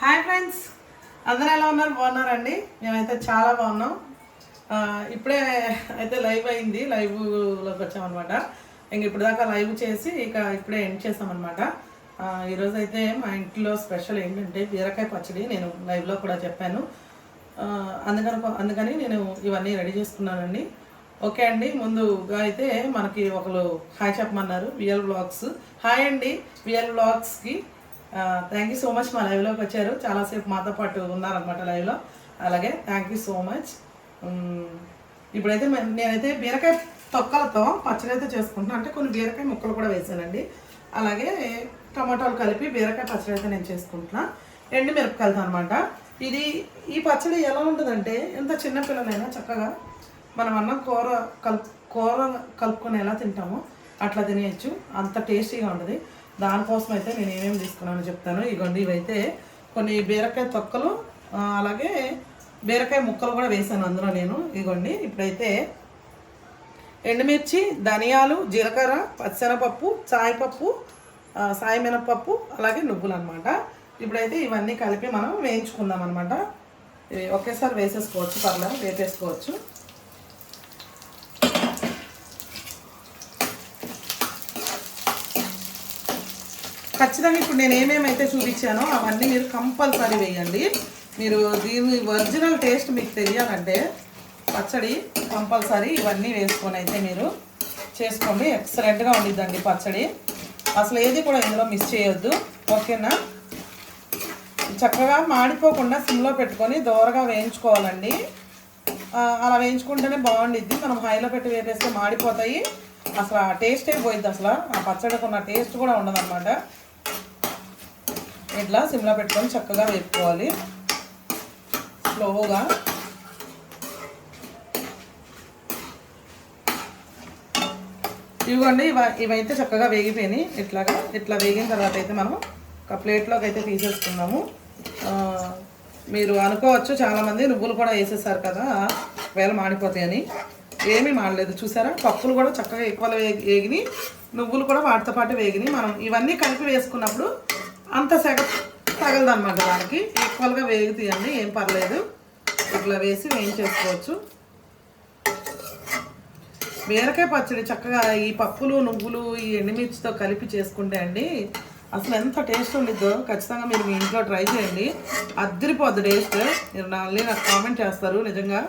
Hi friends అందరూ ఎలా ఉన్నారు? బాగున్నారండి? మేమైతే చాలా బాగున్నాం. ఇప్పుడే అయితే లైవ్ అయింది. లైవ్లోకి వచ్చామన్నమాట. ఇంక ఇప్పుడు దాకా లైవ్ చేసి ఇక ఇప్పుడే ఎండ్ చేసామన్నమాట. ఈరోజు అయితే మా ఇంట్లో స్పెషల్ ఏంటంటే బీరకాయ పచ్చడి నేను లైవ్లో కూడా చెప్పాను. అందుకని అందుకని నేను ఇవన్నీ రెడీ చేసుకున్నానండి. ఓకే అండి. ముందుగా అయితే మనకి ఒకరు హాయ్ చెప్పమన్నారు. విఎల్ బ్లాగ్స్ హాయ్ అండి. విఎల్ బ్లాగ్స్కి థ్యాంక్ యూ సో మచ్ మా లైవ్లోకి వచ్చారు. చాలాసేపు మాతో పాటు ఉన్నారనమాట లైవ్లో అలాగే థ్యాంక్ యూ సో మచ్ ఇప్పుడైతే నేనైతే బీరకాయ తొక్కలతో పచ్చడి అయితే చేసుకుంటున్నాను అంటే కొన్ని బీరకాయ ముక్కలు కూడా వేసానండి. అలాగే టమాటాలు కలిపి బీరకాయ పచ్చడి అయితే నేను చేసుకుంటున్నా. ఎండు మిరపకాయలతో అనమాట ఇది ఈ పచ్చడి ఎలా ఉంటుందంటే ఎంత చిన్నపిల్లలైనా చక్కగా మనం అన్నం కూర కలుపు కూర కలుపుకొని ఎలా తింటామో. అట్లా తినేయచ్చు. అంత టేస్టీగా ఉంటుంది. దానికోసం అయితే నేను ఏమేమి తీసుకున్నానో చెప్తాను. ఇగోండి ఇవైతే కొన్ని బీరకాయ తొక్కలు అలాగే బీరకాయ ముక్కలు కూడా వేసాను అందులో నేను. ఇగోండి ఇప్పుడైతే ఎండుమిర్చి ధనియాలు జీలకర్ర పచ్చనపప్పు చాయపప్పు ఆ, సాయి మినపప్పు అలాగే నువ్వులు అనమాట ఇప్పుడైతే ఇవన్నీ కలిపి మనం వేయించుకుందాం అనమాట ఒకేసారి వేసేసుకోవచ్చు పర్లేదు వేపేసుకోవచ్చు. ఖచ్చితంగా ఇప్పుడు నేను ఏమేమైతే చూపించానో అవన్నీ మీరు కంపల్సరీ వేయండి. మీరు దీని ఒరిజినల్ టేస్ట్ మీకు తెలియాలంటే పచ్చడి కంపల్సరీ ఇవన్నీ వేసుకొని అయితే మీరు చేసుకోండి. ఎక్సలెంట్గా ఉండిద్దండి పచ్చడి. అసలు ఏది కూడా ఇందులో మిస్ చేయొద్దు. ఓకేనా? చక్కగా మాడిపోకుండా సిమ్లో పెట్టుకొని దోరగా వేయించుకోవాలండి. అలా వేయించుకుంటేనే బాగుండిద్ది. మనం హైలో పెట్టి వేపేస్తే మాడిపోతాయి. అసలు ఆ టేస్టే పోయిద్ది అసలు. ఆ పచ్చడికి ఉన్న టేస్ట్ కూడా ఉండదన్నమాట. ఇట్లా సిమ్లా పెట్టుకొని చక్కగా వేపుకోవాలి. స్లోగా. ఇవ్వండి ఇవ ఇవైతే చక్కగా వేగిపోయినాయి. ఇట్లాగా ఇట్లా వేగిన తర్వాత అయితే మనం ఒక ప్లేట్లోకి అయితే తీసేసుకున్నాము మీరు అనుకోవచ్చు చాలామంది నువ్వులు కూడా వేసేసారు కదా వేళ మాడిపోతాయని. ఏమీ మాడలేదు చూసారా? పప్పులు కూడా చక్కగా ఎక్కువ వేగి వేగినాయి. నువ్వులు కూడా వాటితో పాటు వేగినాయి. మనం ఇవన్నీ కలిపి వేసుకున్నప్పుడు అంత సెగ తగలదన్నమాట దానికి. ఈక్వల్గా వేగుతాయండి ఏం పర్లేదు. ఇట్లా వేసి వేయించేసుకోవచ్చు. బీరకాయ పచ్చడి చక్కగా ఈ పప్పులు నువ్వులు ఈ ఎండుమిర్చితో కలిపి చేసుకుంటే అండి అసలు ఎంత టేస్ట్ ఉండిద్దో. ఖచ్చితంగా మీరు మీ ఇంట్లో ట్రై చేయండి. అద్దరిపోద్ది టేస్ట్. మీరు మళ్ళీ నాకు కామెంట్ చేస్తారు నిజంగా.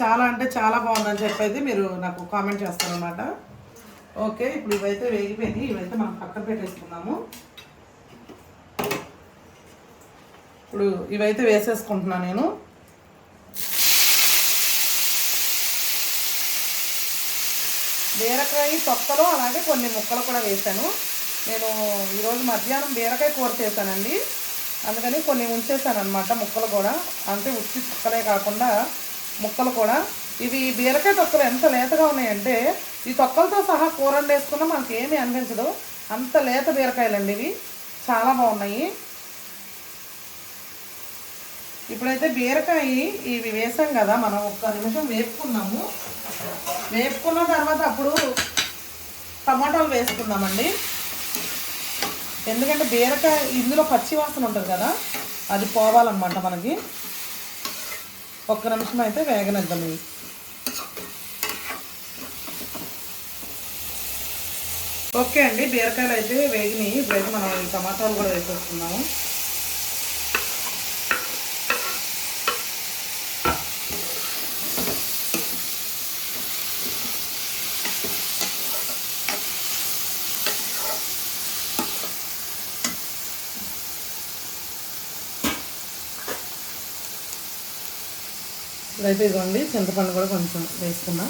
చాలా అంటే చాలా బాగుందని చెప్పైతే మీరు నాకు కామెంట్ చేస్తారనమాట ఓకే ఇప్పుడు ఇవైతే వేగిపోయినాయి. ఇవైతే మనం పక్కన పెట్టేసుకుందాము. ఇప్పుడు ఇవైతే వేసేసుకుంటున్నాను నేను. బీరకాయ తొక్కలు అలాగే కొన్ని ముక్కలు కూడా వేసాను నేను ఈరోజు మధ్యాహ్నం బీరకాయ కూర చేశానండి. అందుకని కొన్ని ఉంచేసాను అనమాట ముక్కలు కూడా. అంటే ఉచ్చి ముక్కలే కాకుండా ముక్కలు కూడా. ఇవి బీరకాయ తొక్కలు ఎంత లేతగా ఉన్నాయంటే ఈ తొక్కలతో సహా కూర వండేసుకున్నా మనకి ఏమీ అనిపించదు. అంత లేత బీరకాయలండి ఇవి. చాలా బాగున్నాయి. ఇప్పుడైతే బీరకాయ ఇవి వేసాం కదా మనం ఒక్క నిమిషం వేపుకున్నాము. వేపుకున్న తర్వాత అప్పుడు టమాటాలు వేసుకుందామండి. ఎందుకంటే బీరకాయ ఇందులో పచ్చి వాసన ఉంటుంది కదా అది పోవాలన్నమాట మనకి. ఒక్క నిమిషం అయితే వేగనిద్దాం ఇవి. ఓకే అండి బీరకాయలు అయితే వేగినాయి. ఇప్పుడైతే మనం టమాటాలు కూడా వేసేస్తున్నాము ఇప్పుడైతే ఇదిగోండి చింతపండు కూడా కొంచెం వేసుకున్నా.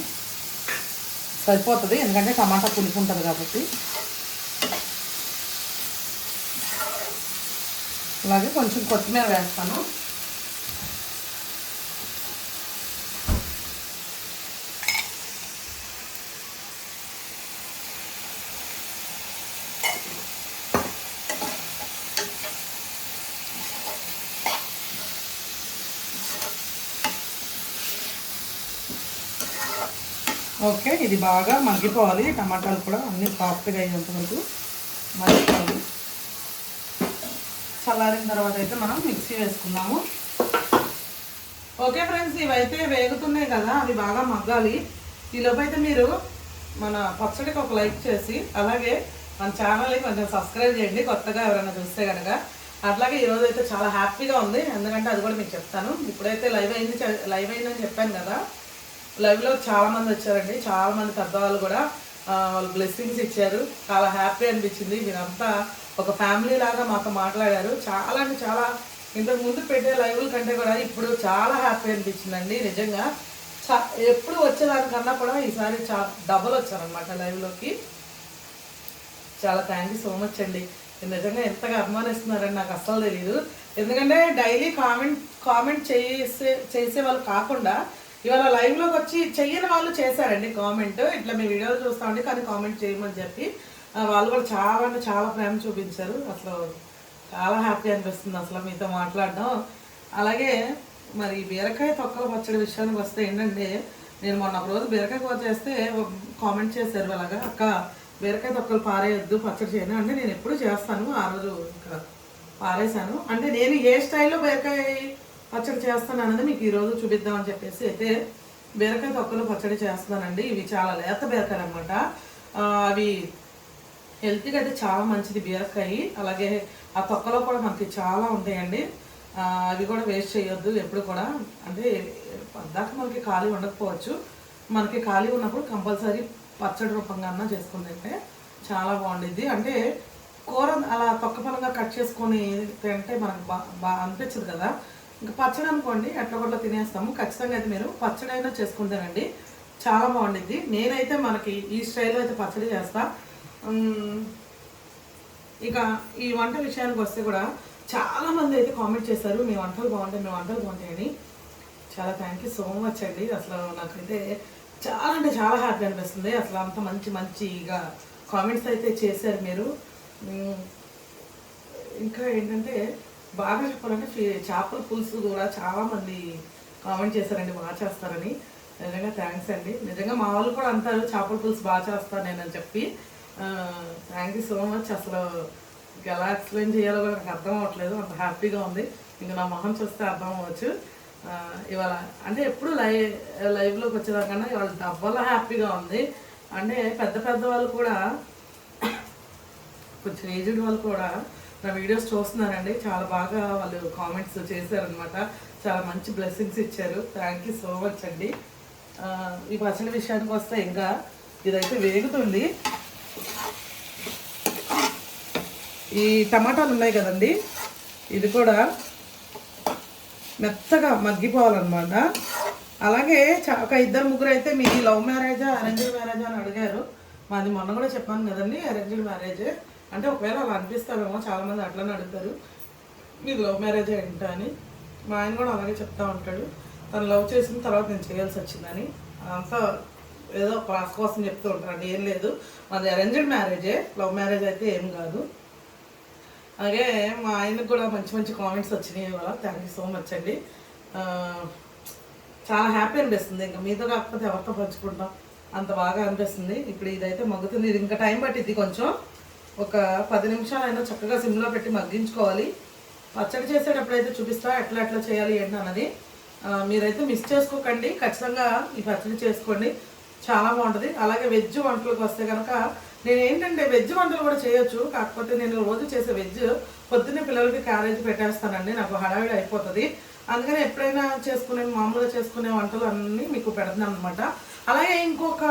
సరిపోతుంది ఎందుకంటే టమాటా పులుపు ఉంటుంది కాబట్టి. అలాగే కొంచెం కొత్తిమీర వేస్తాను. ఓకే ఇది బాగా మగ్గిపోవాలి. టమాటాలు కూడా అన్నీ సాఫ్ట్గా అయ్యేంత వరకు మగ్గిపోవాలి. చల్లారిన తర్వాత అయితే మనం మిక్సీ వేసుకున్నాము ఓకే ఫ్రెండ్స్ ఇవైతే వేగుతున్నాయి కదా అవి బాగా మగ్గాలి. ఈలోపు అయితే మీరు మన పచ్చడికి ఒక లైక్ చేసి అలాగే మన ఛానల్ని కొంచెం సబ్స్క్రైబ్ చేయండి. కొత్తగా ఎవరైనా చూస్తే కనుక అట్లాగే ఈరోజు అయితే చాలా హ్యాపీగా ఉంది. ఎందుకంటే అది కూడా మీకు చెప్తాను. ఇప్పుడైతే లైవ్ అయింది లైవ్ అయిందని చెప్పాను కదా. లైవ్లో చాలా మంది వచ్చారండి. చాలా మంది పెద్దవాళ్ళు కూడా వాళ్ళు బ్లెస్సింగ్స్ ఇచ్చారు. చాలా హ్యాపీ అనిపించింది. మీరంతా ఒక ఫ్యామిలీ లాగా మాతో మాట్లాడారు. చాలా అంటే చాలా ఇంతకు ముందు పెట్టే లైవ్ల కంటే కూడా ఇప్పుడు చాలా హ్యాపీ అనిపించిందండి. నిజంగా చా ఎప్పుడు వచ్చేదానికన్నా కూడా ఈసారి చా డబల్ వచ్చారనమాట లైవ్లోకి చాలా థ్యాంక్ యూ సో మచ్ అండి. నిజంగా ఎంతగా అభిమానిస్తున్నారని నాకు అస్సలు తెలియదు ఎందుకంటే డైలీ కామెంట్ కామెంట్ చేసే చేసే వాళ్ళు కాకుండా ఇవాళ లైవ్లోకి వచ్చి చెయ్యని వాళ్ళు చేశారండి కామెంట్ ఇట్లా మీ వీడియోలు చూస్తామండి కానీ కామెంట్ చేయమని చెప్పి వాళ్ళు కూడా చాలా అంటే చాలా ప్రేమ చూపించారు. అసలు చాలా హ్యాపీ అనిపిస్తుంది అసలు మీతో మాట్లాడడం. అలాగే మరి బీరకాయ తొక్కల పచ్చడి విషయానికి వస్తే ఏంటంటే నేను మొన్న ఒక రోజు బీరకాయ కూర చేస్తే కామెంట్ చేశారు అలాగా అక్క బీరకాయ తొక్కలు పారేయొద్దు పచ్చడి చేయను. అంటే నేను ఎప్పుడు చేస్తాను ఆ రోజు ఇక్కడ పారేశాను. అంటే నేను ఏ స్టైల్లో బీరకాయ పచ్చడి చేస్తాను అన్నది మీకు ఈరోజు చూపిద్దామని చెప్పేసి అయితే బీరకాయ తొక్కలు పచ్చడి చేస్తున్నానండి. ఇవి చాలా లేత బీరకాయలు అనమాట అవి హెల్త్కి అయితే చాలా మంచిది బీరకాయ. అలాగే ఆ తొక్కలో కూడా మనకి చాలా ఉంటాయండి. అవి కూడా వేస్ట్ చేయొద్దు ఎప్పుడు కూడా. అంటే దాకా మనకి ఖాళీ ఉండకపోవచ్చు. మనకి ఖాళీ ఉన్నప్పుడు కంపల్సరీ పచ్చడి రూపంగా అన్నా చేసుకుని తింటే చాలా బాగుండిద్ది. అంటే కూర అలా తొక్క పరంగా కట్ చేసుకొని తింటే మనకు బా బా అనిపించదు కదా. ఇంకా పచ్చడి అనుకోండి ఎట్లా కొట్లా తినేస్తాము. ఖచ్చితంగా అయితే మీరు పచ్చడి అయినా చేసుకుంటానండి చాలా బాగుండిద్ది. నేనైతే మనకి ఈ స్టైల్లో అయితే పచ్చడి చేస్తా. ఇక ఈ వంట విషయానికి వస్తే కూడా చాలామంది అయితే కామెంట్ చేశారు మీ వంటలు బాగుంటాయి మీ వంటలు బాగుంటాయని చాలా థ్యాంక్ యూ సో మచ్ అండి. అసలు నాకైతే చాలా అంటే చాలా హ్యాపీ అనిపిస్తుంది. అసలు అంత మంచి మంచిగా కామెంట్స్ అయితే చేశారు మీరు. ఇంకా ఏంటంటే బాగా చెప్పాలంటే చేపల పులుసు కూడా చాలా మంది కామెంట్ చేశారండి బాగా చేస్తారని. నిజంగా థ్యాంక్స్ అండి. నిజంగా మా వాళ్ళు కూడా అంటారు చేపల పులుసు బాగా చేస్తాను నేను అని చెప్పి. థ్యాంక్ యూ సో మచ్ అసలు ఎలా ఎక్స్ప్లెయిన్ చేయాలో కూడా నాకు అర్థం అవ్వట్లేదు. అంత హ్యాపీగా ఉంది. ఇంకా నా మొహం చూస్తే అర్థం అవ్వచ్చు. ఇవాళ అంటే ఎప్పుడు లైవ్ లైవ్లోకి వచ్చేదాకన్నా ఇవాళ డబ్బల హ్యాపీగా ఉంది. అంటే పెద్ద పెద్ద వాళ్ళు కూడా కొంచెం ఏజ్డ్ వాళ్ళు కూడా నా వీడియోస్ చూస్తున్నారండి. చాలా బాగా వాళ్ళు కామెంట్స్ చేశారనమాట చాలా మంచి బ్లెస్సింగ్స్ ఇచ్చారు. థ్యాంక్ యూ సో మచ్ అండి. ఈ పచ్చడి విషయానికి వస్తే ఇంకా ఇదైతే వేగుతుంది. ఈ టమాటాలు ఉన్నాయి కదండి. ఇది కూడా మెత్తగా మగ్గిపోవాలన్నమాట. అలాగే ఒక ఇద్దరు ముగ్గురు అయితే మీ లవ్ మ్యారేజా అరేంజ్డ్ మ్యారేజా అని అడిగారు. మాది మొన్న కూడా చెప్పాను కదండి అరేంజ్డ్ మ్యారేజ్ అంటే ఒకవేళ అలా అనిపిస్తామేమో చాలామంది అట్లనే అడుగుతారు. మీది లవ్ మ్యారేజ్ ఏంటా? అని. మా ఆయన కూడా అలాగే చెప్తా ఉంటాడు. తను లవ్ చేసిన తర్వాత నేను చేయాల్సి వచ్చిందని. అంతా ఏదో క్లాస్ కోసం చెప్తూ ఉంటాడు ఏం లేదు. మాది అరేంజ్డ్ మ్యారేజే. లవ్ మ్యారేజ్ అయితే ఏం కాదు. అలాగే మా ఆయనకు కూడా మంచి మంచి కామెంట్స్ వచ్చినాయి ఇవాళ. థ్యాంక్ యూ సో మచ్ అండి. చాలా హ్యాపీ అనిపిస్తుంది. ఇంకా మీతో కాకపోతే ఎవరితో పంచుకుంటాం? అంత బాగా అనిపిస్తుంది. ఇప్పుడు ఇదైతే మగ్గుతుంది. ఇది ఇంకా టైం పట్టింది కొంచెం. ఒక పది నిమిషాలైనా చక్కగా సిమ్లో పెట్టి మగ్గించుకోవాలి. పచ్చడి చేసేటప్పుడు అయితే చూపిస్తా ఎట్లా ఎట్లా చేయాలి ఏంటి అన్నది. మీరైతే మిస్ చేసుకోకండి. ఖచ్చితంగా ఈ పచ్చడి చేసుకోండి. చాలా బాగుంటుంది. అలాగే వెజ్ వంటలకు వస్తే కనుక నేను ఏంటంటే వెజ్ వంటలు కూడా చేయొచ్చు. కాకపోతే నేను రోజు చేసే వెజ్ పొద్దున్నే పిల్లలకి క్యారేజ్ పెట్టేస్తానండి. నాకు హడావిడి అయిపోతుంది. అందుకని ఎప్పుడైనా చేసుకునే మామూలుగా చేసుకునే వంటలు అన్నీ మీకు పెడుతున్నాను అనమాట అలాగే ఇంకొక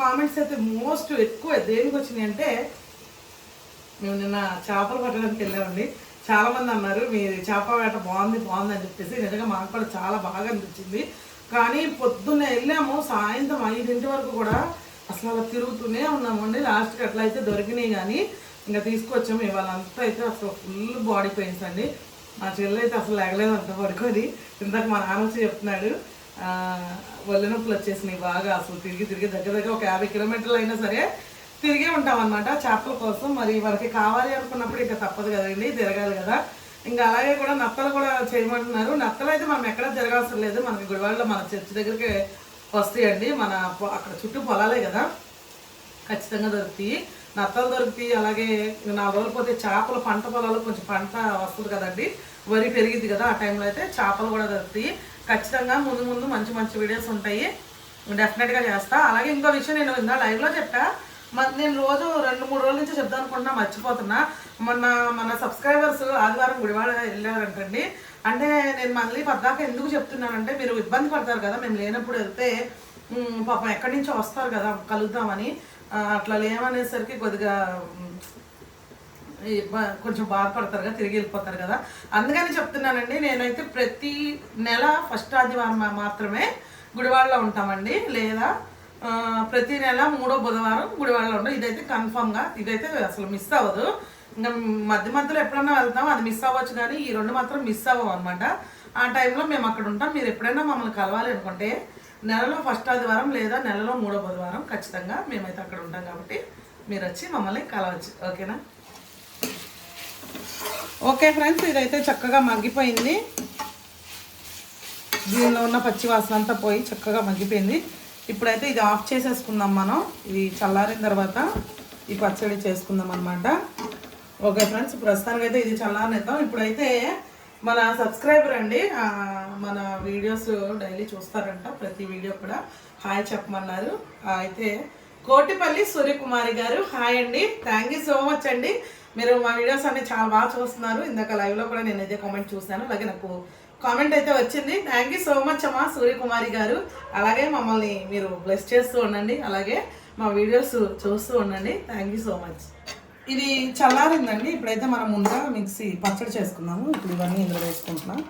కామెంట్స్ అయితే మోస్ట్ ఎక్కువ దేనికి వచ్చినాయి అంటే మేము నిన్న చేపలు పట్టడానికి వెళ్ళామండి. చాలామంది అన్నారు మీ చేప వేట బాగుంది బాగుంది అని చెప్పేసి. నిజంగా మాకు కూడా చాలా బాగా అనిపించింది. కానీ పొద్దున్న వెళ్ళాము సాయంత్రం ఐదింటి వరకు కూడా అసలు అలా తిరుగుతూనే ఉన్నామండి లాస్ట్కి అట్లా అయితే దొరికినాయి కానీ ఇంకా తీసుకొచ్చాము. ఇవాళ అంతా అయితే అసలు ఫుల్ బాడీ పెయిన్స్ అండి. మా చెల్లి అయితే అసలు లేగలేదు అంత పడుకొని. ఇందాక మా నాన్న వచ్చి చెప్తున్నాడు ఆ, ఒళ్ళు నొప్పులు వచ్చేసినాయి బాగా. అసలు తిరిగి తిరిగి దగ్గర దగ్గర ఒక యాభై కిలోమీటర్లు అయినా సరే తిరిగే ఉంటాం అనమాట చేపల కోసం. మరి వారికి కావాలి అనుకున్నప్పుడు ఇంకా తప్పదు కదండి తిరగాలి కదా. ఇంకా అలాగే కూడా నత్తలు కూడా చేయమంటున్నారు. నత్తలు అయితే మనం ఎక్కడ తిరగాల్సిన లేదు. మనకి గుడివాడలో మన చర్చి దగ్గరికి వస్తాయండి. మన అక్కడ చుట్టూ పొలాలే కదా. ఖచ్చితంగా దొరుకుతాయి. నత్తలు దొరుకుతాయి. అలాగే నా రోజులు పోతే చేపలు పంట పొలాలు కొంచెం పంట వస్తుంది కదండి. వరి పెరిగింది కదా ఆ టైంలో అయితే చేపలు కూడా దొరుకుతాయి. ఖచ్చితంగా ముందు ముందు మంచి మంచి వీడియోస్ ఉంటాయి. డెఫినెట్గా చేస్తా. అలాగే ఇంకో విషయం నేను ఇందా లైవ్లో చెప్పా. నేను రోజు రెండు మూడు రోజుల నుంచి చెప్దాం అనుకుంటున్నా మర్చిపోతున్నా. మొన్న మన సబ్స్క్రైబర్స్ ఆదివారం గుడివాడ వెళ్ళారంటండి అంటే నేను మళ్ళీ పద్దాక ఎందుకు చెప్తున్నానంటే మీరు ఇబ్బంది పడతారు కదా మేము లేనప్పుడు వెళ్తే పాపం ఎక్కడి నుంచో వస్తారు కదా కలుద్దామని. అట్లా లేమనేసరికి కొద్దిగా కొంచెం బాధపడతారు కదా తిరిగి వెళ్ళిపోతారు కదా. అందుకని చెప్తున్నానండి నేనైతే ప్రతి నెల ఫస్ట్ ఆదివారం మాత్రమే గుడివాడలో ఉంటామండి. లేదా ప్రతి నెల మూడో బుధవారం గుడివాడలో ఉంటాం ఇదైతే కన్ఫామ్గా ఇదైతే అసలు మిస్ అవ్వదు. ఇంకా మధ్య మధ్యలో ఎప్పుడన్నా వెళ్తాం అది మిస్ అవ్వచ్చు కానీ ఈ రెండు మాత్రం మిస్ అవ్వం అనమాట ఆ టైంలో మేము అక్కడ ఉంటాం. మీరు ఎప్పుడైనా మమ్మల్ని కలవాలి అనుకుంటే నెలలో ఫస్ట్ ఆదివారం లేదా నెలలో మూడో బుధవారం ఖచ్చితంగా మేమైతే అక్కడ ఉంటాం కాబట్టి మీరు వచ్చి మమ్మల్ని కలవచ్చు. ఓకేనా? ఓకే ఫ్రెండ్స్ ఇదైతే చక్కగా మగ్గిపోయింది. దీనిలో ఉన్న పచ్చి వాసన అంతా పోయి చక్కగా మగ్గిపోయింది. ఇప్పుడైతే ఇది ఆఫ్ చేసేసుకుందాం మనం. ఇది చల్లారిన తర్వాత ఈ పచ్చడి చేసుకుందాం అనమాట ఓకే ఫ్రెండ్స్ ప్రస్తుతానికి అయితే ఇది చల్లారనిద్దాం. ఇప్పుడైతే మన సబ్స్క్రైబర్ అండి మన వీడియోస్ డైలీ చూస్తారంట ప్రతి వీడియో కూడా హాయ్ చెప్పమన్నారు. అయితే కోటిపల్లి సూర్యకుమారి గారు హాయ్ అండి. థ్యాంక్ యూ సో మచ్ అండి. మీరు మా వీడియోస్ అన్ని చాలా బాగా చూస్తున్నారు. ఇందాక లైవ్లో కూడా నేను ఇదే కామెంట్ చూశాను. అలాగే నాకు కామెంట్ అయితే వచ్చింది. థ్యాంక్ యూ సో మచ్ అమ్మా సూర్యకుమారి గారు. అలాగే మమ్మల్ని మీరు బ్లెస్ చేస్తూ ఉండండి. అలాగే మా వీడియోస్ చూస్తూ ఉండండి. థ్యాంక్ యూ సో మచ్ ఇది చల్లారిందండి. ఇప్పుడైతే మనం ముందుగా మిక్సీ పచ్చడి చేసుకున్నాము ఇప్పుడు ఇవన్నీ ఇందులో వేసుకుంటున్నాం.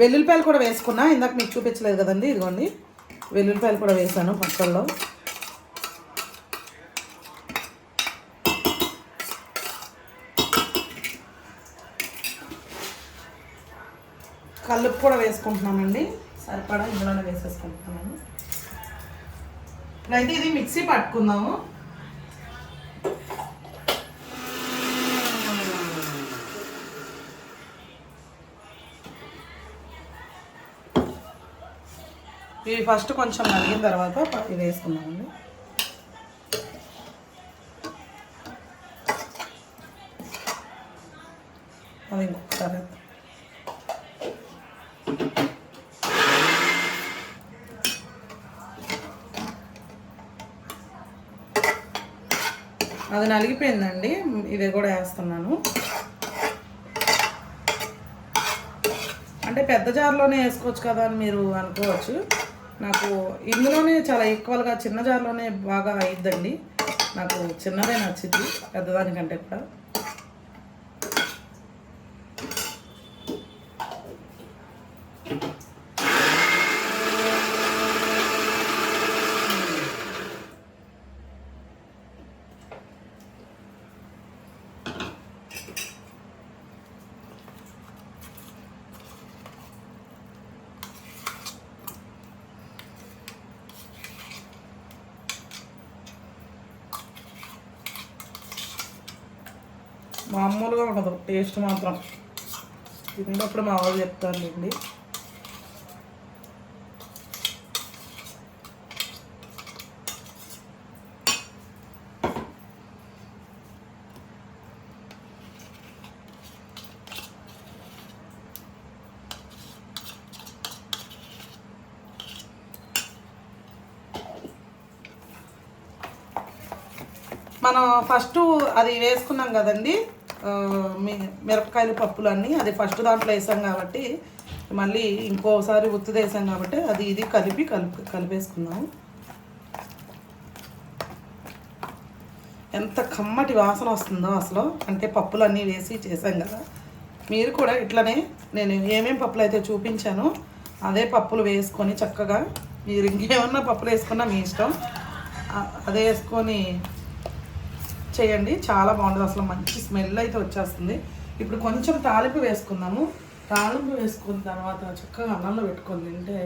వెల్లుల్లిపాయలు కూడా వేసుకున్నా. ఇందాక మీకు చూపించలేదు కదండి. ఇదిగోండి. వెల్లుల్లిపాయలు కూడా వేసాను పచ్చళ్ళలో. కల్లుపు కూడా వేసుకుంటున్నామండి. సరిపడా ఇందులోనే వేసేసుకుంటున్నాను ఇప్పుడైతే ఇది మిక్సీ పట్టుకుందాము. ఇవి ఫస్ట్ కొంచెం నలిగిన తర్వాత ఇది వేసుకున్నామండి అది ఇంకొకసారి అది నలిగిపోయిందండి. ఇది కూడా వేస్తున్నాను. అంటే పెద్ద జార్లోనే వేసుకోవచ్చు కదా అని మీరు అనుకోవచ్చు. నాకు ఇందులోనే చాలా ఈక్వల్గా చిన్న జార్లోనే బాగా అయిద్దండి. నాకు చిన్నదే నచ్చింది పెద్దదానికంటే కూడా. మామూలుగా ఉండదు. టేస్ట్ మాత్రం. తిన్నప్పుడు మా వాళ్ళు చెప్తారులేండి మనం ఫస్ట్ అది వేసుకున్నాం కదండి. మిరపకాయలు పప్పులు అన్నీ అది ఫస్ట్ దాంట్లో వేసాం కాబట్టి మళ్ళీ ఇంకోసారి ఉత్తిది వేసాం కాబట్టి అది ఇది కలిపి కలిపి కలిపేసుకున్నాం. ఎంత కమ్మటి వాసన వస్తుందో అసలు. అంటే పప్పులు అన్నీ వేసి చేసాం కదా. మీరు కూడా ఇట్లనే నేను ఏమేమి పప్పులు అయితే చూపించానో అదే పప్పులు వేసుకొని చక్కగా మీరు ఇంకేమన్నా పప్పులు వేసుకున్నా మీ ఇష్టం. అదే వేసుకొని చేయండి. చాలా బాగుంటుంది. అసలు మంచి స్మెల్ అయితే వచ్చేస్తుంది. ఇప్పుడు కొంచెం తాలింపు వేసుకుందాము. తాలింపు వేసుకున్న తర్వాత చక్కగా అన్నంలో పెట్టుకొని తింటే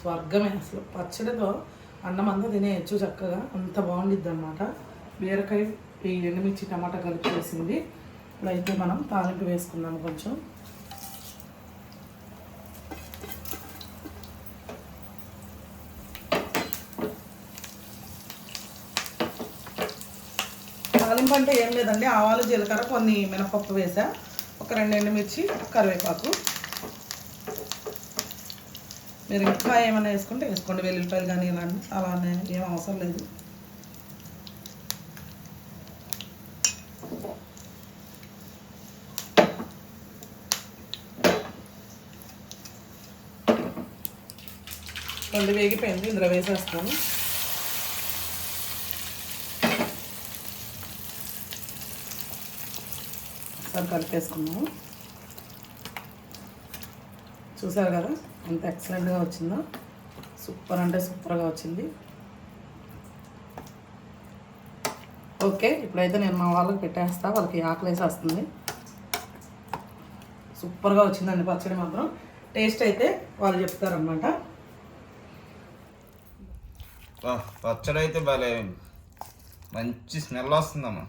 స్వర్గమే. అసలు పచ్చడితో అన్నం అంతా తినేయచ్చు చక్కగా. అంత బాగుండిద్ది అనమాట బీరకాయ ఈ ఎండుమిర్చి టమాటా కలిపి వేసింది. ఇప్పుడైతే మనం తాలింపు వేసుకుందాము కొంచెం. ఏం లేదండి ఆవాలు జీలకర్ర కొన్ని మినపప్పు వేసా. ఒక రెండు ఎండుమిర్చి కరివేపాకు. మీరు ఇంకా ఏమైనా వేసుకుంటే వేసుకోండి వెల్లుల్లిపాయలు కానీ ఇలా అలానే ఏం అవసరం లేదు. రెండు వేగిపోయింది ఇందులో వేసేస్తాను. ఒకసారి కలిపేసుకున్నాము. చూసారు కదా ఎంత ఎక్సలెంట్గా వచ్చిందో? సూపర్ అంటే సూపర్గా వచ్చింది. ఓకే ఇప్పుడైతే నేను మా వాళ్ళకి పెట్టేస్తా వాళ్ళకి ఆకలి వేసేస్తుంది సూపర్గా వచ్చిందండి పచ్చడి మాత్రం. టేస్ట్ అయితే వాళ్ళు చెప్తారనమాట పచ్చడి అయితే భలే మంచి స్మెల్ వస్తుందమ్మా.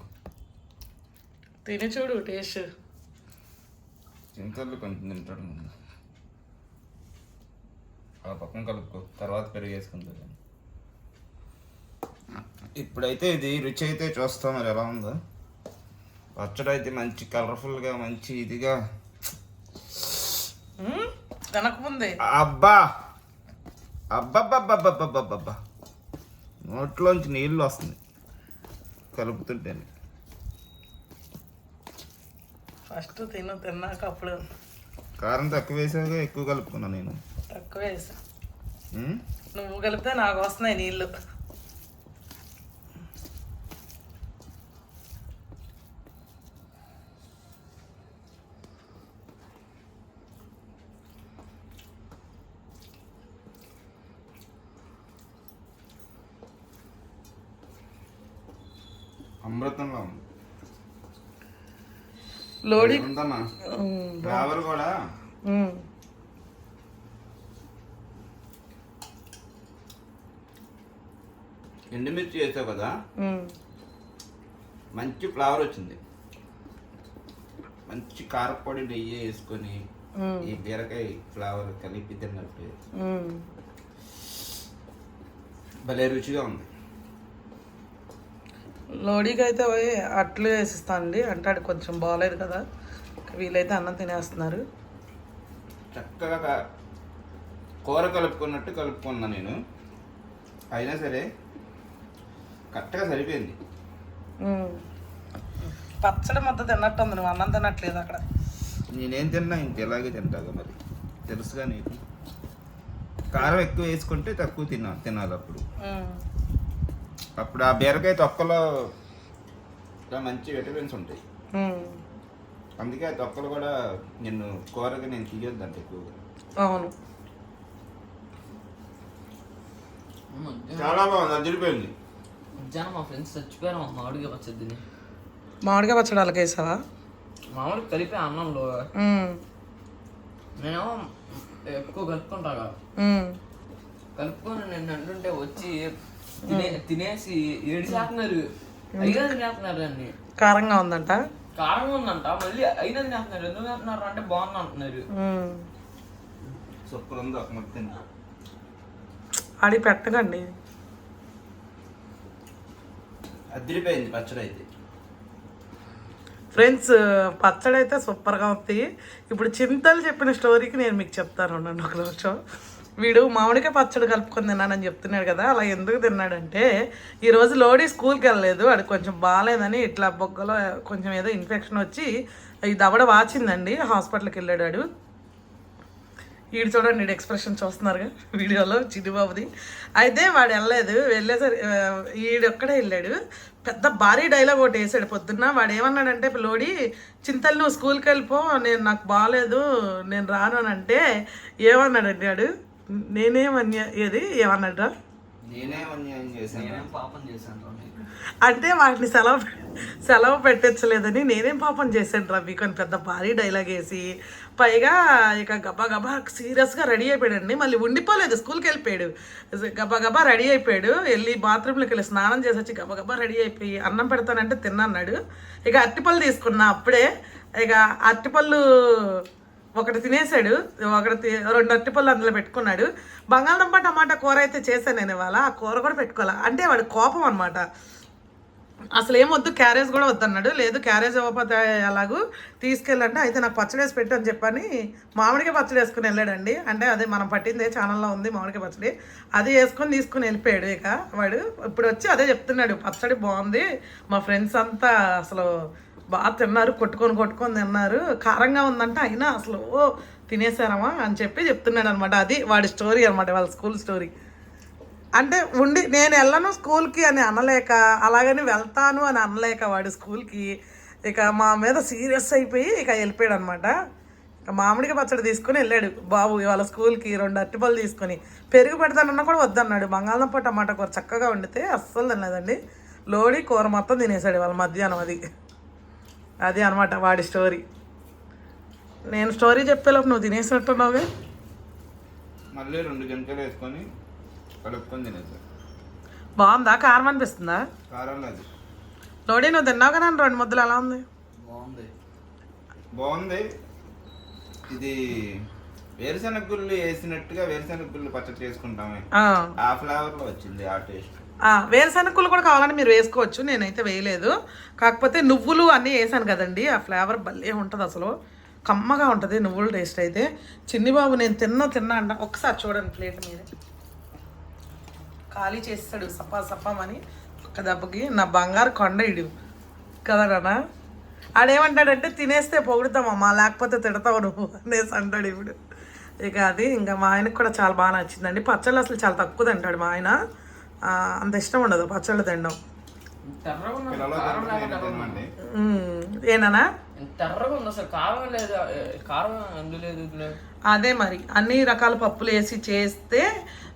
తిని చూడు టేస్ట్. చింతలు కొంచెం తింటాడు. ముందు ఆ పక్కన కలుపుకో తర్వాత పెరుగు వేసుకుంటుంది ఇప్పుడైతే ఇది రుచి అయితే చూస్తాం మరి ఎలా ఉందో. పచ్చడి అయితే మంచి కలర్ఫుల్గా మంచి ఇదిగా. తినకముందే. అబ్బా! అబ్బబ్బబ్బబ్బబ్బబ్బబ్బా నోట్లోంచి నీళ్ళు వస్తుంది కలుపుతుంటే ఫస్ట్ తిను తిన్నాక అప్పుడు కారం తక్కువ వేసాక ఎక్కువ కలుపుకున్నా నేను. తక్కువ వేసా? నువ్వు కలిపితే నాకు వస్తున్నాయి నీళ్ళు అమృతంలో ఉంది లోడి ఫ్లేవర్ కూడా? ఎండుమిర్చి వేసావు కదా? మంచి ఫ్లేవర్ వచ్చింది. మంచి కారపొడి నెయ్యి వేసుకొని ఈ బీరకాయ ఫ్లేవర్ కలిపి తిన్నట్టు. భలే రుచిగా ఉంది. లోడీకి అయితే పోయి అట్లు వేసిస్తానండి అంటే అది కొంచెం బాగాలేదు కదా. వీలైతే అన్నం తినేస్తున్నారు. చక్కగా కూర కలుపుకున్నట్టు కలుపుకున్నా నేను. అయినా సరే కరెక్ట్గా సరిపోయింది. పచ్చడి ముద్ద తిన్నట్టుంది. నువ్వు అన్నం తినట్లేదు అక్కడ. నేనేం తిన్నా ఇంక ఎలాగే తింటాగా మరి. తెలుసుగా నీకు. కారం ఎక్కువ వేసుకుంటే తక్కువ తిన్నా తినాలి అప్పుడు. అప్పుడు ఆ బీరకాయ తొక్కలో మంచి విటమిన్స్ ఉంటాయి. అందుకే ఆ తొక్కలు కూడా నిన్ను కూరగా నేను తీయొద్దంట ఎక్కువగా. అవును. చాలా బాగుంది అదిరిపోయింది. మధ్యాహ్నం మా ఫ్రెండ్స్ చచ్చిపోయారు మా మామిడిగా పచ్చడి తిని. మామిడికాయ పచ్చడి వేసావా? మామిడి కలిపి అన్నంలో. నేనేమో ఎక్కువ కలుపుకుంటాగా ఉమ్. కలుపుకొని నేను అంటుంటే వచ్చి తినేసి ఏడు చేస్తున్నారు అయినా తినేస్తున్నారు అన్ని కారంగా ఉందంట? కారం ఉందంట. మళ్ళీ అయినా తినేస్తున్నారు. ఎందుకు తింటున్నారు అంటే బాగుంది అంటున్నారు. సూపర్ ఉంది ఒక తిన్నా. ఆడి పెట్టకండి. అదిరిపోయింది పచ్చడి అయితే. ఫ్రెండ్స్ పచ్చడి అయితే సూపర్గా ఉంది. ఇప్పుడు చింతలు చెప్పిన స్టోరీకి నేను మీకు చెప్తాను ఉండండి ఒక నిమిషం. వీడు మామిడికాయ పచ్చడి కలుపుకొని తిన్నానని చెప్తున్నాడు కదా అలా ఎందుకు తిన్నాడంటే ఈరోజు లోడీ స్కూల్కి వెళ్ళలేదు అది కొంచెం బాగాలేదని ఇట్లా బొగ్గలో కొంచెం ఏదో ఇన్ఫెక్షన్ వచ్చి ఈ దవడ వాచిందండి హాస్పిటల్కి వెళ్ళాడు వాడు. చూడండి వీడు ఎక్స్ప్రెషన్ చూస్తున్నారు వీడియోలో చిడిబాబుది అయితే వాడు వెళ్ళలేదు వెళ్ళేసరి వీడు ఒక్కడే వెళ్ళాడు. పెద్ద భారీ డైలాగ్ ఒకటి వేసాడు. పొద్దున్న వాడు ఏమన్నాడంటే లోడి చింతలు నువ్వు స్కూల్కి వెళ్ళిపో నేను నాకు బాగాలేదు నేను రాను అని అంటే ఏమన్నాడండి వాడు. నేనే అన్యాయం చేశాను. నేనేం పాపం చేశాను రా నీకు. అంటే వాటిని సెలవు సెలవు పెట్టించలేదని నేనేం పాపం చేశాను రవి కొన్ని పెద్ద భారీ డైలాగ్ వేసి పైగా ఇక గబా గబా సీరియస్గా రెడీ అయిపోయాడండి. మళ్ళీ ఉండిపోలేదు స్కూల్కి వెళ్ళిపోయాడు. గబా గబా రెడీ అయిపోయాడు. వెళ్ళి బాత్రూంలోకి వెళ్ళి స్నానం చేసి వచ్చి గబా గబా రెడీ అయిపోయి అన్నం పెడతానంటే తిన్నాడు ఇక అరటిపళ్ళు తీసుకున్నా అప్పుడే. ఇక అరటిపళ్ళు ఒకటి తినేసాడు ఒకటి రెండు అరటిపళ్ళు అందులో పెట్టుకున్నాడు. బంగాళదుంప టమాటా కూర అయితే చేశాను నేను ఇవాళ ఆ కూర కూడా పెట్టుకోవాలా? అంటే వాడి కోపం అనమాట అసలు ఏమొద్దు వద్దు క్యారేజ్ కూడా వద్దన్నాడు. లేదు క్యారేజ్ ఇవ్వకపోతే అలాగూ తీసుకెళ్ళండి అయితే నాకు పచ్చడి వేసి పెట్టు అని చెప్పని మామిడికాయ పచ్చడి వేసుకుని వెళ్ళాడండి. అంటే అదే మనం పట్టిందే ఛానల్లో ఉంది మామిడికాయ పచ్చడి. అది వేసుకొని తీసుకుని వెళ్ళిపోయాడు ఇక వాడు. ఇప్పుడు వచ్చి అదే చెప్తున్నాడు పచ్చడి బాగుంది. మా ఫ్రెండ్స్ అంతా అసలు బాగా తిన్నారు కొట్టుకొని కొట్టుకొని తిన్నారు. కారంగా ఉందంటే అయినా అసలు ఓ తినేసారమ్మా అని చెప్పి చెప్తున్నాడు అనమాట అది వాడి స్టోరీ అనమాట వాళ్ళ స్కూల్ స్టోరీ. అంటే ఉండి నేను వెళ్ళను స్కూల్కి అని అనలేక అలాగని వెళ్తాను అని అనలేక వాడి స్కూల్కి. ఇక మా మీద సీరియస్ అయిపోయి ఇక వెళ్ళిపోయాడు అనమాట ఇక మామిడికి పచ్చడి తీసుకొని వెళ్ళాడు బాబు ఇవాళ స్కూల్కి రెండు అరటిపళ్ళు తీసుకొని. పెరుగు పెడతానన్నా కూడా వద్దన్నాడు. బంగాళదుంప టమాటా కూర చక్కగా వండితే అస్సలు తినలేదండి. లోడి కూర మొత్తం తినేసాడు వాళ్ళ మధ్యాహ్నం అది. అది అనమాట వాడి స్టోరీ నేను స్టోరీ చెప్పేలోపు నువ్వు తినేసినట్టున్నావుగా? మళ్ళీ రెండు గంటలు వేసుకొని కలుపుకొని తినేసారు బాగుందా? కారం అనిపిస్తుందా? కారం లేదు. లోడీ నువ్వు తిన్నావు కదా రెండు ముద్దలు ఎలా ఉంది? బాగుంది. బాగుంది. ఇది వేరుశనగ గుళ్ళు వేసినట్టుగా వేరుశనగ గుళ్ళు పచ్చడి చేసుకుంటామే. ఆ, ఆ ఫ్లేవర్లో వచ్చింది ఆ టేస్ట్ వేరుశనగలు కూడా కావాలని మీరు వేసుకోవచ్చు. నేనైతే వేయలేదు. కాకపోతే నువ్వులు అన్నీ వేసాను కదండి. ఆ ఫ్లేవర్ భలే ఉంటుంది అసలు. కమ్మగా ఉంటుంది నువ్వుల టేస్ట్ అయితే. చిన్ని బాబు నేను తిన్నా తిన్నా అంట. ఒకసారి చూడండి ప్లేట్ మీద. ఖాళీ చేస్తాడు సప్పా సప్పామని ఒక్క దెబ్బకి నా బంగారు కొండ ఇడు. కదా నాన్న ఆడేమంటాడంటే తినేస్తే పొగుడుతామమ్మా లేకపోతే తిడతావు నువ్వు? అనేసి అంటాడు ఇప్పుడు ఇక అది ఇంకా మా ఆయనకు కూడా చాలా బాగా నచ్చిందండి. పచ్చళ్ళు అసలు చాలా తక్కువ తింటాడు మా ఆయన. అంత ఇష్టం ఉండదు పచ్చళ్ళు తినడం. తెర్రగా ఉంది పిల్లలు కారం తింటే లేకుండా నేను తినమండి ఉమ్, ఏనానా? ఎంత తెర్రగా ఉంది అసలు కారం లేదు ఏ, కారం అందు మరి అన్ని రకాల పప్పులు వేసి చేస్తే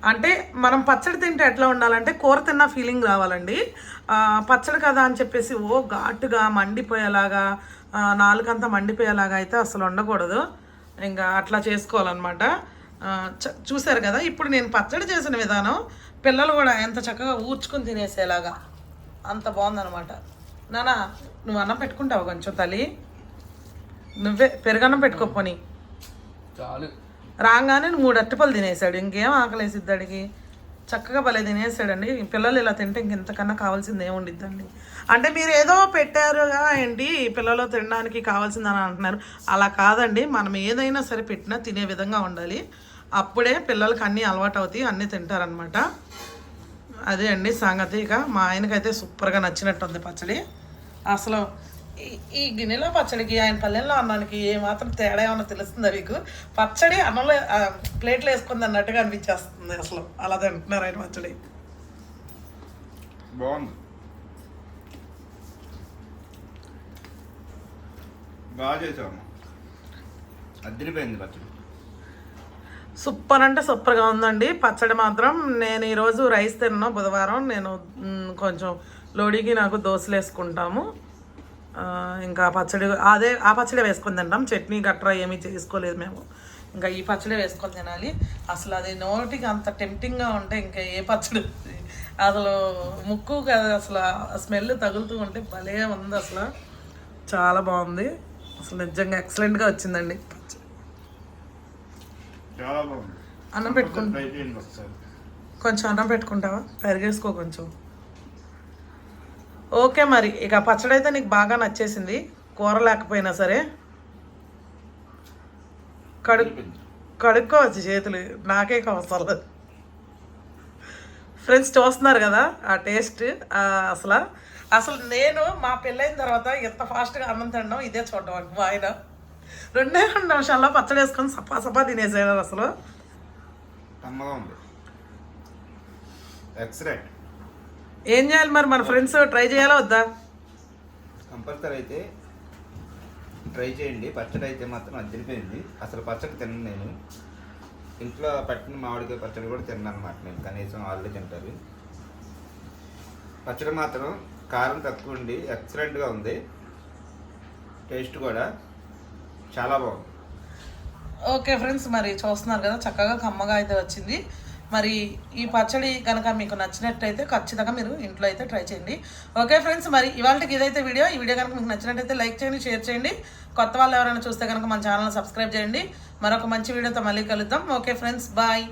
అంటే మనం పచ్చడి తింటే ఎట్లా ఉండాలంటే కూర తిన్న ఫీలింగ్ రావాలండి. ఆ, పచ్చడి కదా అని చెప్పేసి ఓ ఘాటుగా మండిపోయేలాగా నాలుకంతా మండిపోయేలాగా అయితే అసలు ఉండకూడదు. ఇంకా అట్లా చేసుకోవాలన్నమాట. ఆ, చ- చూశారు కదా ఇప్పుడు నేను పచ్చడి చేసిన విధానం. పిల్లలు కూడా ఎంత చక్కగా ఊర్చుకొని తినేసేలాగా అంత బాగుందన్నమాట. నానా నువ్వు అన్నం పెట్టుకుంటావు కొంచెం తల్లి? నువ్వే పెరుగన్నం పెట్టుకోపోని చాలు. రాగానే మూడు అట్టిపళ్ళు తినేసాడు. ఇంకేం ఆకలేసిద్ది అడిగి చక్కగా భలే తినేసాడండి. పిల్లలు ఇలా తింటే ఇంకెంతకన్నా కావాల్సింది ఏముండిద్దండి అంటే మీరు ఏదో పెట్టారుగా ఏంటి? పిల్లలు తినడానికి కావాల్సిందని అంటున్నారు. అలా కాదండి. మనం ఏదైనా సరే పెట్టినా తినే విధంగా ఉండాలి. అప్పుడే పిల్లలకి అన్నీ అలవాటు అవుతాయి అన్నీ తింటారనమాట అదే అండి సంగతి ఇక. మా ఆయనకైతే సూపర్గా నచ్చినట్టుంది పచ్చడి. అసలు ఈ ఈ గిన్నెలో పచ్చడికి ఆయన పల్లెల్లో అన్నానికి ఏ మాత్రం తేడా ఏమన్నా తెలుస్తుందా మీకు? పచ్చడి అన్నంలో ప్లేట్లు ప్లేట్లో వేసుకుంది అన్నట్టుగా అనిపించేస్తుంది అసలు. అలా తింటున్నారు ఆయన పచ్చడి. బాగుంది. బాగా చేసాము అద్దరిపోయింది పచ్చడి. సూపర్ అంటే సూపర్గా ఉందండి. పచ్చడి మాత్రం నేను ఈరోజు రైస్ తిన్నా బుధవారం. నేను కొంచెం లోడీకి నాకు దోశలు వేసుకుంటాము. ఇంకా పచ్చడి అదే ఆ పచ్చడి వేసుకొని తింటాం. చట్నీ గట్రా ఏమీ చేసుకోలేదు మేము. ఇంకా ఈ పచ్చడి వేసుకొని తినాలి. అసలు అది నోటికి అంత టెంప్టింగ్గా ఉంటే ఇంకా ఏ పచ్చడి? అసలు ముక్కు కదా అసలు స్మెల్ తగులుతూ ఉంటే భలే ఉంది అసలు. చాలా బాగుంది. అసలు నిజంగా ఎక్సలెంట్గా వచ్చిందండి. చాలా బాగుంది. అన్నం పెట్టుకుంటా కొంచెం అన్నం పెట్టుకుంటావా? పెరిగేసుకో కొంచెం. ఓకే మరి ఇక పచ్చడి అయితే నీకు బాగా నచ్చేసింది. కూర లేకపోయినా సరే. కడు కడుక్కోవచ్చు చేతులు. నాకే అవసరం ఫ్రెండ్స్ చూస్తున్నారు కదా ఆ టేస్ట్ అసలు. అసలు నేను మా పెళ్ళైన తర్వాత ఎంత ఫాస్ట్గా అన్నం తినడం ఇదే చూడడం మా ఆయన. రెండే రెండు నిమిషాల్లో పచ్చడి వేసుకొని సపా సపా తినేసాడు అసలు. ఏం చేయాలి మరి మన ఫ్రెండ్స్? ట్రై చేయాలా వద్దా? కంపల్సరీ అయితే ట్రై చేయండి. పచ్చడి అయితే మాత్రం అద్దరిపోయింది. అసలు పచ్చడి తిన్నాను నేను. ఇంట్లో పట్టిన మామిడికాయ పచ్చడి కూడా తిన్నాను అనమాట నేను. కనీసం వాళ్ళే తింటారు. పచ్చడి మాత్రం కారం తక్కువ ఉండి ఎక్సలెంట్గా ఉంది. టేస్ట్ కూడా. చాలా బాగుంది. ఓకే ఫ్రెండ్స్ మరి చూస్తున్నారు కదా చక్కగా కమ్మగా అయితే వచ్చింది. మరి ఈ పచ్చడి కనుక మీకు నచ్చినట్టయితే ఖచ్చితంగా మీరు ఇంట్లో అయితే ట్రై చేయండి. ఓకే ఫ్రెండ్స్ మరి ఇవాళకి ఇదైతే వీడియో. ఈ వీడియో కనుక మీకు నచ్చినట్టయితే లైక్ చేయండి షేర్ చేయండి. కొత్త వాళ్ళు ఎవరైనా చూస్తే కనుక మన ఛానల్ సబ్స్క్రైబ్ చేయండి. మరొక మంచి వీడియోతో మళ్ళీ కలుద్దాం. Okay friends bye.